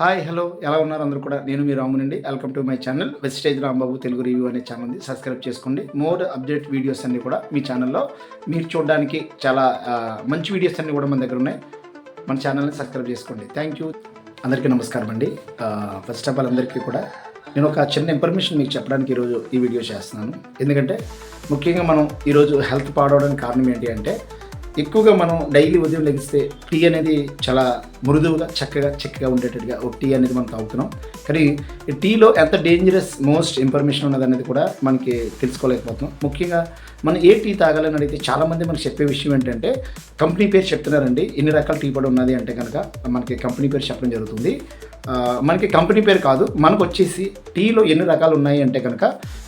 Hi hello ఎలా ఉన్నారు? అందరూ కూడా? నేను మీ రామునండి వెల్కమ్ టు మై ఛానల్ వెస్టేజ్ రాంబాబు తెలుగు రివ్యూ అనే ఛానల్ ఉంది. సబ్స్క్రైబ్ చేసుకోండి. మోర్ అప్డేట్ వీడియోస్ అన్నీ కూడా మీ ఛానల్లో మీరు చూడడానికి చాలా మంచి వీడియోస్ అన్నీ కూడా మన దగ్గర ఉన్నాయి. మన ఛానల్ని సబ్స్క్రైబ్ చేసుకోండి. థ్యాంక్ యూ అందరికీ నమస్కారం అండి. ఫస్ట్ ఆఫ్ ఆల్ అందరికీ కూడా నేను ఒక చిన్న ఇన్ఫర్మేషన్ మీకు చెప్పడానికి ఈరోజు ఈ వీడియో చేస్తున్నాను. ఎందుకంటే ముఖ్యంగా మనం ఈరోజు హెల్త్ పాడవడానికి కారణం ఏంటి అంటే ఎక్కువగా మనం డైలీ ఉదయం లెగిస్తే టీ అనేది చాలా మృదువుగా చక్కగా చక్కగా ఉండేటట్టుగా ఒక టీ అనేది మనం తాగుతున్నాం. కానీ ఈ టీలో ఎంత డేంజరస్ మోస్ట్ ఇన్ఫర్మేషన్ ఉన్నది అనేది కూడా మనకి తెలుసుకోలేకపోతున్నాం. ముఖ్యంగా మనం ఏ టీ తాగాలని అడిగితే చాలామంది మనకి చెప్పే విషయం ఏంటంటే కంపెనీ పేరు చెప్తున్నారండి ఎన్ని రకాల టీ పొడి ఉన్నది అంటే కనుక మనకి కంపెనీ పేరు చెప్పడం జరుగుతుంది. మనకి కంపెనీ పేరు కాదు మనకు వచ్చేసి టీలో ఎన్ని రకాలు ఉన్నాయి అంటే కనుక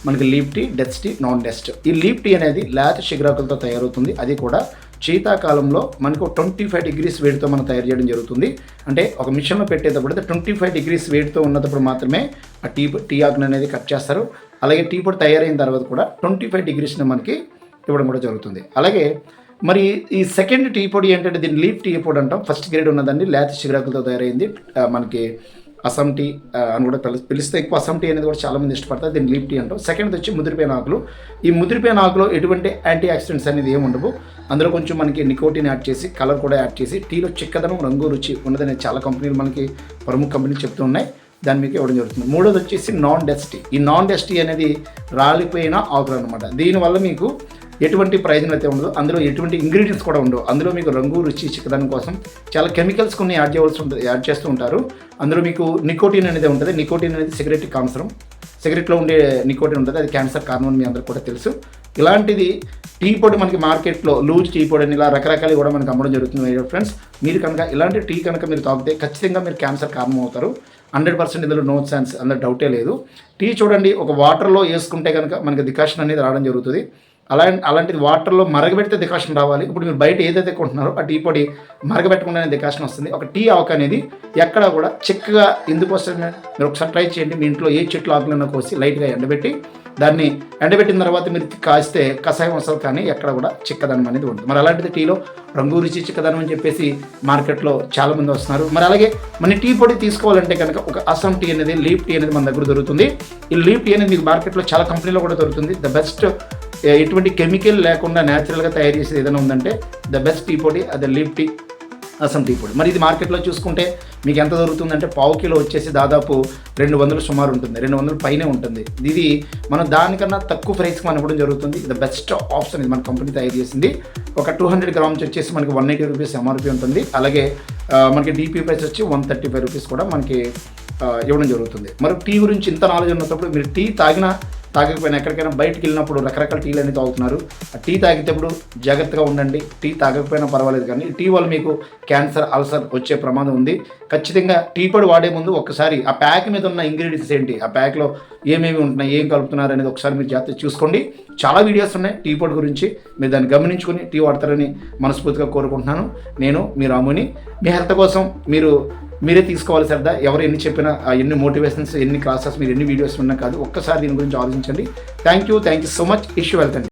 మనకి లీప్ టీ డెత్ టీ నాన్ డెస్ట్. ఈ లీప్ టీ అనేది లేత శిఖరాకులతో తయారవుతుంది. అది కూడా శీతాకాలంలో మనకు ట్వంటీ ఫైవ్ డిగ్రీస్ వేడితో మనం తయారు చేయడం జరుగుతుంది. అంటే ఒక మిషన్లో పెట్టేటప్పుడు ట్వంటీ ఫైవ్ డిగ్రీస్ వేడితో ఉన్నప్పుడు మాత్రమే ఆ టీ టీ ఆకును అనేది కట్ చేస్తారు. అలాగే టీ పొడి తయారైన తర్వాత కూడా ట్వంటీ ఫైవ్ డిగ్రీస్ని మనకి ఇవ్వడం కూడా జరుగుతుంది. అలాగే మరి ఈ సెకండ్ టీ పొడి ఏంటంటే దీన్ని లీఫ్ టీ పొడి అంటాం. ఫస్ట్ గ్రేడ్ ఉన్నదండి లేత చిగురాకులతో తయారైంది. మనకి అస్సాం టీ అని కూడా పిలు పిలిస్తే ఎక్కువ అస్సాం టీ అనేది కూడా చాలామంది ఇష్టపడతారు. దీన్ని లీఫ్ టీ అంటాం. సెకండ్ వచ్చి ముదిరిపోయిన ఆకులు. ఈ ముదిరిపోయిన ఆకులో ఎటువంటి యాంటీ ఆక్సిడెంట్స్ అనేది ఏమి ఉండవు. అందులో కొంచెం మనకి నికోటిన్ యాడ్ చేసి కలర్ కూడా యాడ్ చేసి టీలో చిక్కదనం రంగు రుచి ఉన్నదనే చాలా కంపెనీలు మనకి ప్రముఖ కంపెనీలు చెప్తూ ఉన్నాయి. దాని మీకు ఇవ్వడం జరుగుతుంది. మూడోది వచ్చేసి నాన్ డెస్టీ ఈ నాన్ డెస్టీ అనేది రాలిపోయిన ఆకులు అనమాట దీనివల్ల మీకు ఎటువంటి ప్రయోజనం అయితే ఉండదు అందులో ఎటువంటి ఇంగ్రీడియంట్స్ కూడా ఉండవు. అందులో మీకు రంగు రుచి చిక్కదనం కోసం చాలా కెమికల్స్ కొన్ని యాడ్ చేయవలసి ఉంటుంది యాడ్ చేస్తూ ఉంటారు. అందులో మీకు నికోటిన్ అనేది ఉంటుంది. నికోటిన్ అనేది సిగరెట్ కాన్సరం సిగరెట్లో ఉండే నికోటిన్ ఉంటుంది. అది క్యాన్సర్ కారణం అని మీ అందరికీ కూడా తెలుసు. ఇలాంటిది టీ పొడి మనకి మార్కెట్లో లూజ్ టీ పొడి అని ఇలా రకరకాలు కూడా మనకి అమ్మడం జరుగుతుంది మై ఫ్రెండ్స్ మీరు కనుక ఇలాంటి టీ కనుక మీరు తాగితే ఖచ్చితంగా మీరు క్యాన్సర్ కారణం అవుతారు. హండ్రెడ్ పర్సెంట్ ఇందులో నో ఛాన్స్ అందులో డౌటే లేదు. టీ చూడండి ఒక వాటర్లో వేసుకుంటే కనుక మనకి డికాషన్ అనేది రావడం జరుగుతుంది. అలా అలాంటిది వాటర్లో మరగబెడితే డికాషన్ రావాలి. ఇప్పుడు మీరు బయట ఏదైతే కొంటున్నారో ఆ టీ పొడి మరగబెట్టకుండానే డికాషన్ వస్తుంది. ఒక టీ ఆకు అనేది ఎక్కడ కూడా చిక్కగా ఎందుకు వస్తుంది మీరు ఒకసారి ట్రై చేయండి. మీ ఇంట్లో ఏ చెట్లు ఆకులన్నా కోసి లైట్గా ఎండబెట్టి దాన్ని ఎండబెట్టిన తర్వాత మీరు కాస్తే కషాయం వస్తుంది కానీ ఎక్కడ కూడా చిక్కదనం అనేది ఉంటుంది మరి అలాంటిది టీలో రంగు రుచి చిక్కదనం అని చెప్పేసి మార్కెట్లో చాలా మంది వస్తున్నారు. మరి అలాగే మన టీ పొడి తీసుకోవాలంటే కనుక ఒక అస్సాం టీ అనేది లీప్ టీ అనేది మన దగ్గర దొరుకుతుంది. ఈ లీప్ టీ అనేది మీకు మార్కెట్లో చాలా కంపెనీలో కూడా దొరుకుతుంది. ద బెస్ట్ ఎటువంటి కెమికల్ లేకుండా న్యాచురల్గా తయారు చేసేది ఏదైనా ఉందంటే ద బెస్ట్ టీ పొడి అది లీప్ టీ అసం టీ పొడి. మరి ఇది మార్కెట్లో చూసుకుంటే మీకు ఎంత దొరుకుతుందంటే పావు కిలో వచ్చేసి దాదాపు రెండు వందలు సుమారు ఉంటుంది. రెండు వందల పైనే ఉంటుంది. ఇది మనం దానికన్నా తక్కువ ప్రైస్కి మనం ఇవ్వడం జరుగుతుంది. ఇది బెస్ట్ ఆప్షన్ ఇది మన కంపెనీ తయారు చేసింది. ఒక టూ హండ్రెడ్ గ్రామ్స్ వచ్చేసి మనకి వన్ ఎయిటీ రూపీస్ ఎంఆర్పి ఉంటుంది. అలాగే మనకి డీపీ ప్రైస్ వచ్చి వన్ థర్టీ ఫైవ్ రూపీస్ కూడా మనకి ఇవ్వడం జరుగుతుంది. మరి టీ గురించి ఇంత నాలెడ్జ్ ఉన్నప్పుడు మీరు టీ తాగినా తాగకపోయినా ఎక్కడికైనా బయటకు వెళ్ళినప్పుడు రకరకాల టీలు అనేది తాగుతున్నారు. ఆ టీ తాగేటప్పుడు జాగ్రత్తగా ఉండండి. టీ తాగకపోయినా పర్వాలేదు కానీ టీ వల్ల మీకు క్యాన్సర్ అల్సర్ వచ్చే ప్రమాదం ఉంది. ఖచ్చితంగా టీ పొడి వాడే ముందు ఒకసారి ఆ ప్యాక్ మీద ఉన్న ఇంగ్రీడియంట్స్ ఏంటి ఆ ప్యాక్లో ఏమేమి ఉంటున్నాయి ఏం కలుపుతున్నారు అనేది ఒకసారి మీరు జాగ్రత్త చూసుకోండి. చాలా వీడియోస్ ఉన్నాయి టీ పొడి గురించి. మీరు దాన్ని గమనించుకొని టీ వాడతారని మనస్ఫూర్తిగా కోరుకుంటున్నాను. నేను మీ రాముని. మీ హెల్త్ కోసం మీరు మీరే తీసుకోవాలి సరదా ఎవరు ఎన్ని చెప్పినా ఎన్ని మోటివేషన్స్ ఎన్ని క్లాసెస్ మీరు ఎన్ని వీడియోస్ ఉన్నా కాదు ఒక్కసారి దీని గురించి ఆలోచించండి. Thank you thank you so much issue వెళ్తండి